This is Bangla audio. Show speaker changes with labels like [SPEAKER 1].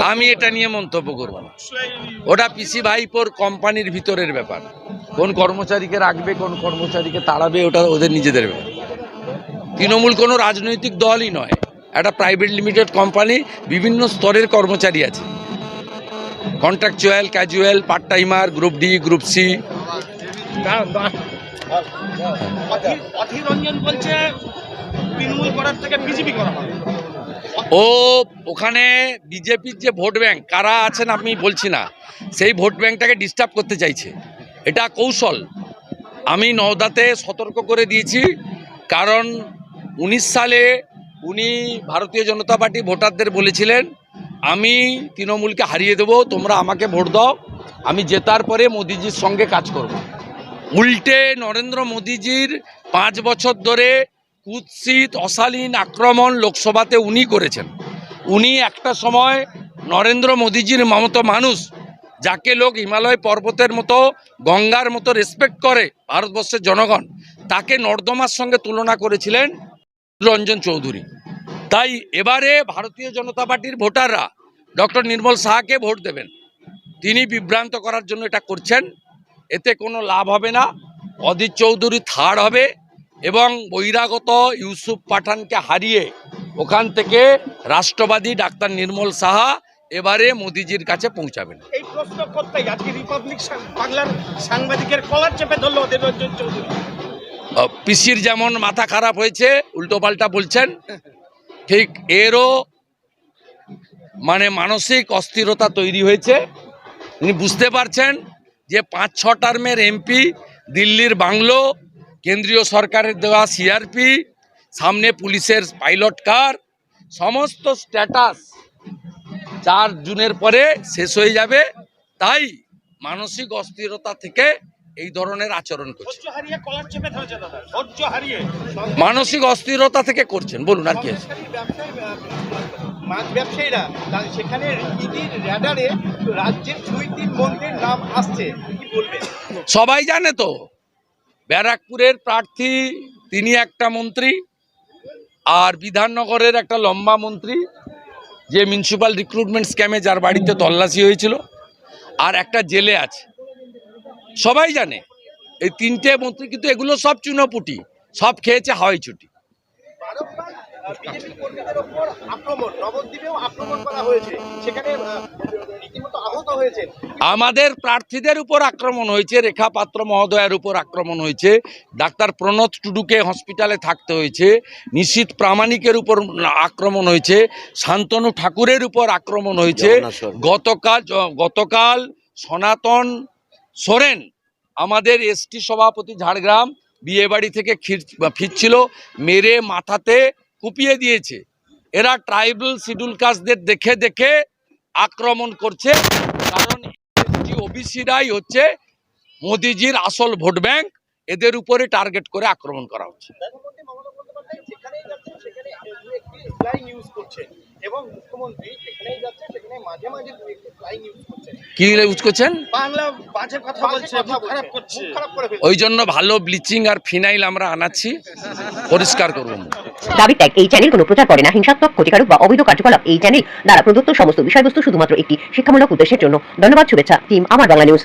[SPEAKER 1] আমি এটা নিয়ে মন্তব্য করব না। ওটা পিসি ভাইপোর কোম্পানির ভিতরের ব্যাপার। কোন কর্মচারীকে রাখবে, কোন কর্মচারীকে তাড়াবে, ওটা ওদের নিজেদের ব্যাপার। তৃণমূল কোনো রাজনৈতিক দলই নয়। একটা প্রাইভেট লিমিটেড কোম্পানি, বিভিন্ন স্তরের কর্মচারী আছে। Contractual, casual part timer group D, group C.
[SPEAKER 2] Adhir Ranjan বলছে, তৃণমূল করার থেকে বিজেপি করা হবে।
[SPEAKER 1] ও, ওখানে বিজেপির যে ভোট ব্যাংক, কারা আছেন আমি বলছি না। সেই ভোট ব্যাংকটাকে ডিস্টার্ব করতে চাইছে। এটা কৌশল। আমি নওদাতে সতর্ক করে দিয়েছি, কারণ উনিশ সালে উনি ভারতীয় জনতা পার্টি ভোটারদের বলেছিলেন, আমি তৃণমূলকে হারিয়ে দেবো, তোমরা আমাকে ভোট দাও, আমি জেতার পরে মোদিজির সঙ্গে কাজ করব। উল্টে নরেন্দ্র মোদিজির পাঁচ বছর ধরে কুৎসিত, অশালীন আক্রমণ লোকসভাতে উনি করেছেন। উনি একটা সময় নরেন্দ্র মোদিজির মমতো মানুষ, যাকে লোক হিমালয় পর্বতের মতো, গঙ্গার মতো রেসপেক্ট করে ভারতবর্ষের জনগণ, তাকে নর্দমার সঙ্গে তুলনা করেছিলেন রঞ্জন চৌধুরী। তাই এবারে ভারতীয় জনতা পার্টির ভোটাররা ডক্টর নির্মল শাহকে ভোট দেবেন। তিনি বিভ্রান্ত করার জন্য এটা করছেন। এতে কোনো লাভ হবে না। অদিত চৌধুরী থার্ড হবে। এবং বহিরাগত ইউসুফ পাঠানকে হারিয়ে ওখান থেকে রাষ্ট্রবাদী ডাক্তার নির্মল সাহা এবারে মোদিজির কাছে পৌঁছাবেন।
[SPEAKER 2] এই প্রশ্ন করতেই আজকে রিপাবলিক বাংলার সাংবাদিকের কলার চেপে ধরলো অধীর রঞ্জন চৌধুরী।
[SPEAKER 1] পিসির যেমন মাথা খারাপ হয়েছে উল্টোপাল্টা বলছেন ঠিক এরও মানে মানসিক অস্থিরতা তৈরি হয়েছে। তিনি বুঝতে পারছেন যে পাঁচ ছ টার্মের এমপি দিল্লির বাংলো কেন্দ্রীয় সরকারের দেওয়া সিআরপি সামনে পুলিশের পাইলট কার সমস্ত স্ট্যাটাস চার জুনের পরে শেষ হয়ে যাবে। তাই মানসিক অস্থিরতা থেকে এই ধরনের আচরণ করছে। মানসিক অস্থিরতা থেকে করছেন বলুন আর কি
[SPEAKER 2] মাছ ব্যবসায়ীরা সেখানে ইডির রাজ্যের দুই তিন মন্ত্রীর নাম আসছে কি বলবেন?
[SPEAKER 1] সবাই জানে তো ব্যারাকপুরের প্রার্থী, তিনি একটা মন্ত্রী আর বিধাননগরের একটা লম্বা মন্ত্রী, যে মিউনিসিপ্যাল রিক্রুটমেন্ট স্ক্যামে যার বাড়িতে তল্লাশি হয়েছিল আর একটা জেলে আছে। সবাই জানে, এই তিনটে মন্ত্রী কিন্তু এগুলো সব চুনোপুটি, সব খেয়েছে হাওয়াই ছুটি।
[SPEAKER 2] আক্রমণ, নবদ্বীপেও আক্রমণ করা হয়েছে। সেখানে আহ, রীতিমতো আহত হয়েছে
[SPEAKER 1] আমাদের প্রার্থীদের উপর আক্রমণ হয়েছে রেখা পাত্র মহোদয়ের উপর আক্রমণ হয়েছে ডাক্তার প্রণত টুডুকে হসপিটালে থাকতে হয়েছে নিশীত প্রামাণিকের উপর আক্রমণ হয়েছে শান্তনু ঠাকুরের উপর আক্রমণ হয়েছে গতকাল গতকাল সনাতন সোরেন আমাদের এসটি সভাপতি ঝাড়গ্রাম বিয়েবাড়ি থেকে ফিরছিল মেরে মাথাতে কুপিয়ে দিয়েছে। এরা ট্রাইবাল শিডিউল কাস্টদের দেখে দেখে আক্রমণ করছে। কারণ এসটি ওবিসিরাই হচ্ছে মোদিজির আসল ভোট ব্যাংক। এদের উপরে টার্গেট করে আক্রমণ করা হচ্ছে। কি ইউজ করছেন?
[SPEAKER 2] বাংলা বাজে কথা বলছে খারাপ করছে। মুখ খারাপ করে ফেলছে।
[SPEAKER 1] ওই জন্য ভালো ব্লিচিং আর ফিনাইল আমরা আনাচ্ছি। পরিষ্কার করব।
[SPEAKER 3] দাবি ট্যাগ এই চ্যানেল কোনো প্রচার করে না। হিংসাত্মক ক্ষতিকারক বা অবৈধ কার্যকলাপ এই চ্যানেল দ্বারা প্রদত্ত সমস্ত বিষয়বস্তু শুধুমাত্র একটি শিক্ষামূলক উদ্দেশ্যের জন্য। ধন্যবাদ শুভেচ্ছা টিম আমার বাংলা নিউজ